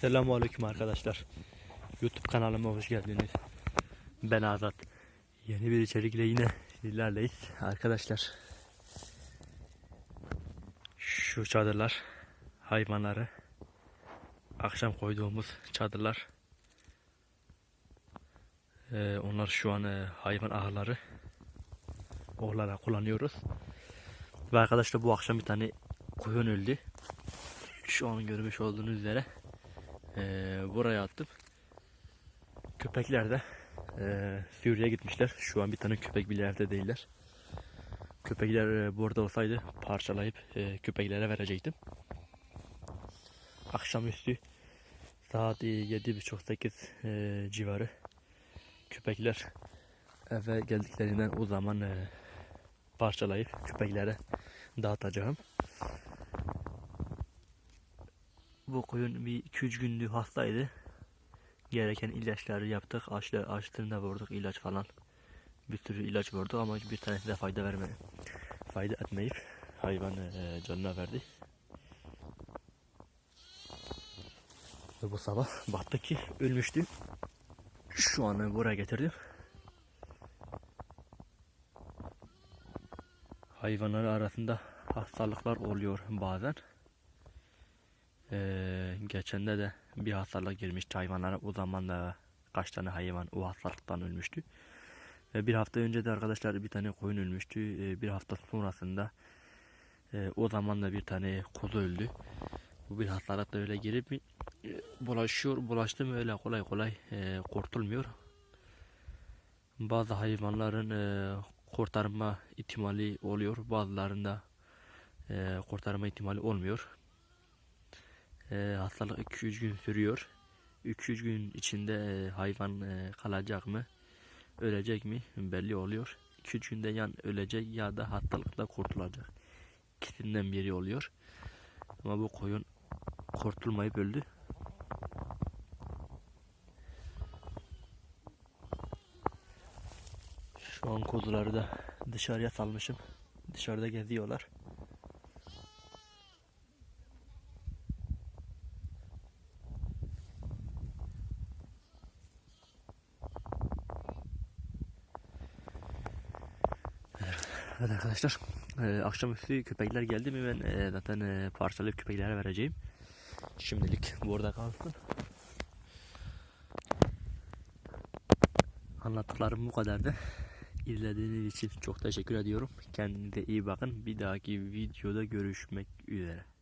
Selamun Aleyküm arkadaşlar. YouTube kanalıma hoş geldiniz. Ben Azat. Yeni bir içerikle yine sizlerleyiz. Arkadaşlar şu çadırlar hayvanları akşam koyduğumuz çadırlar Ee, onlar şu an e, hayvan ahırları olarak kullanıyoruz. Ve arkadaşlar bu akşam bir tane koyun öldü. Şu an görmüş olduğunuz üzere ee, buraya attım. Köpekler de ee, Suriye'ye gitmişler. Şu an bir tane köpek bile evde değiller. Köpekler e, burada olsaydı parçalayıp e, köpeklere verecektim. Akşamüstü saat e, 7.30-8 e, civarı köpekler eve geldiklerinden o zaman e, parçalayıp köpeklere dağıtacağım. Bu koyun bir 2-3 gündür hastaydı. Gereken ilaçları yaptık. Açlı, açtığında vurduk ilaç falan. Bir sürü ilaç vurduk ama bir tanesi de fayda vermedi. Fayda etmeyip hayvan e, canına verdi. Ve bu sabah baktık ki ölmüştü. Şu an buraya getirdim. Hayvanları arasında hastalıklar oluyor bazen. Ee, geçende de bir hastalık girmişti hayvanlara. O zaman da kaç tane hayvan o hastalıktan ölmüştü. Ve bir hafta önce de arkadaşlar bir tane koyun ölmüştü. Ee, bir hafta sonrasında e, o zaman da bir tane kuzu öldü. Bu bir hastalık da öyle girip e, bulaşıyor. Bulaştı mı öyle kolay kolay e, kurtulmuyor. Bazı hayvanların e, kurtarma ihtimali oluyor. Bazılarında e, kurtarma ihtimali olmuyor. E, hastalık 2-3 gün sürüyor. 3-3 gün içinde e, hayvan e, kalacak mı, ölecek mi belli oluyor. 2-3 günde yan ölecek ya da hastalıkla kurtulacak. İkisinden biri oluyor. Ama bu koyun kurtulmayıp öldü. Şu an kuzuları da dışarıya salmışım. Dışarıda geziyorlar. Evet arkadaşlar e, akşamüstü köpekler geldi mi ben e, zaten e, parçalayıp köpeklere vereceğim. Şimdilik burada kalsın. Anlattıklarım bu kadardı. İzlediğiniz için çok teşekkür ediyorum. Kendinize iyi bakın. Bir dahaki videoda görüşmek üzere.